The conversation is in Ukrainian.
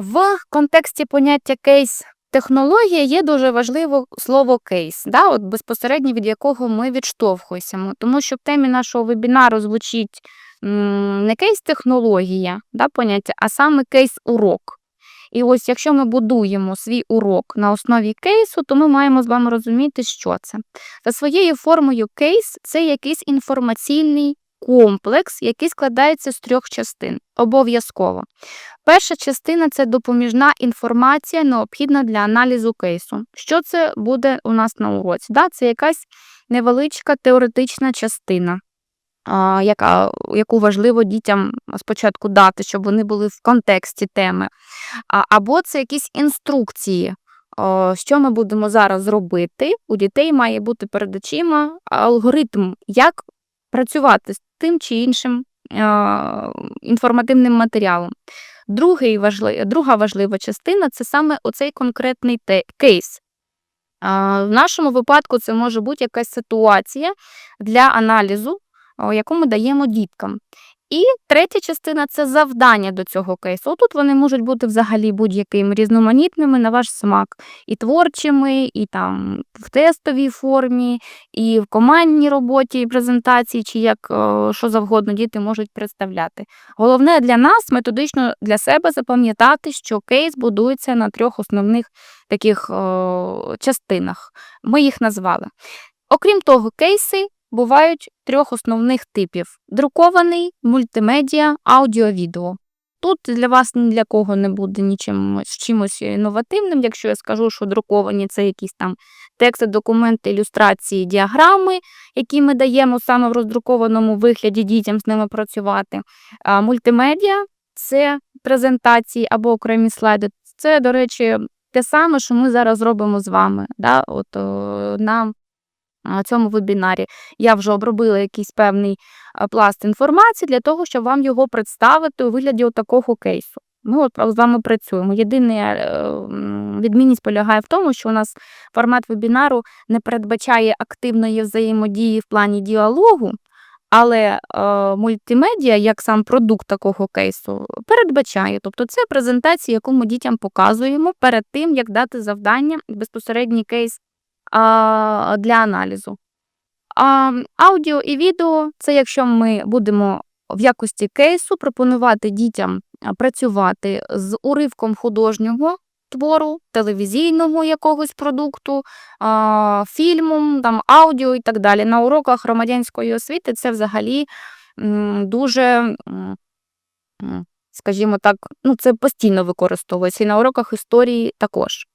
В контексті поняття кейс технологія є дуже важливо слово кейс, да, от безпосередньо від якого ми відштовхуємося. Тому що в темі нашого вебінару звучить не кейс-технологія, да, поняття, а саме кейс-урок. І ось якщо ми будуємо свій урок на основі кейсу, то ми маємо з вами розуміти, що це. За своєю формою кейс це якийсь інформаційний комплекс, який складається з трьох частин. Обов'язково. Перша частина це допоміжна інформація, необхідна для аналізу кейсу. Що це буде у нас на уроці? Да, це якась невеличка теоретична частина, яка, яку важливо дітям спочатку дати, щоб вони були в контексті теми. Або це якісь інструкції. Що ми будемо зараз робити? У дітей має бути перед очима алгоритм, як працювати з тим чи іншим інформативним матеріалом. Другий важлив... Друга важлива частина це саме оцей конкретний те... кейс. А, В нашому випадку це може бути якась ситуація для аналізу, яку ми даємо діткам. І третя частина це завдання до цього кейсу. Тут вони можуть бути взагалі будь-якими різноманітними на ваш смак, і творчими, і там в тестовій формі, і в командній роботі, і презентації, чи як що завгодно діти можуть представляти. Головне для нас методично для себе запам'ятати, що кейс будується на трьох основних таких о, частинах. Ми їх назвали. Окрім того, кейси бувають трьох основних типів: друкований, мультимедіа, аудіо-відео. Тут для вас ні для кого не буде нічим чимось інновативним, якщо я скажу, що друковані це якісь там тексти, документи, ілюстрації, діаграми, які ми даємо саме в роздрукованому вигляді дітям з ними працювати. А мультимедіа це презентації або окремі слайди. Це, до речі, те саме, що ми зараз робимо з вами. Да? От, о, на цьому вебінарі. Я вже обробила якийсь певний пласт інформації для того, щоб вам його представити у вигляді такого кейсу. Ми от з вами працюємо. Єдина відмінність полягає в тому, що у нас формат вебінару не передбачає активної взаємодії в плані діалогу, але е, мультимедіа, як сам продукт такого кейсу, передбачає. Тобто це презентація, яку ми дітям показуємо перед тим, як дати завдання безпосередній кейс для аналізу. Аудіо і відео це якщо ми будемо в якості кейсу пропонувати дітям працювати з уривком художнього твору, телевізійного якогось продукту, а, фільмом, там, аудіо і так далі. На уроках громадянської освіти це взагалі дуже. Скажімо так, ну це постійно використовується і на уроках історії також.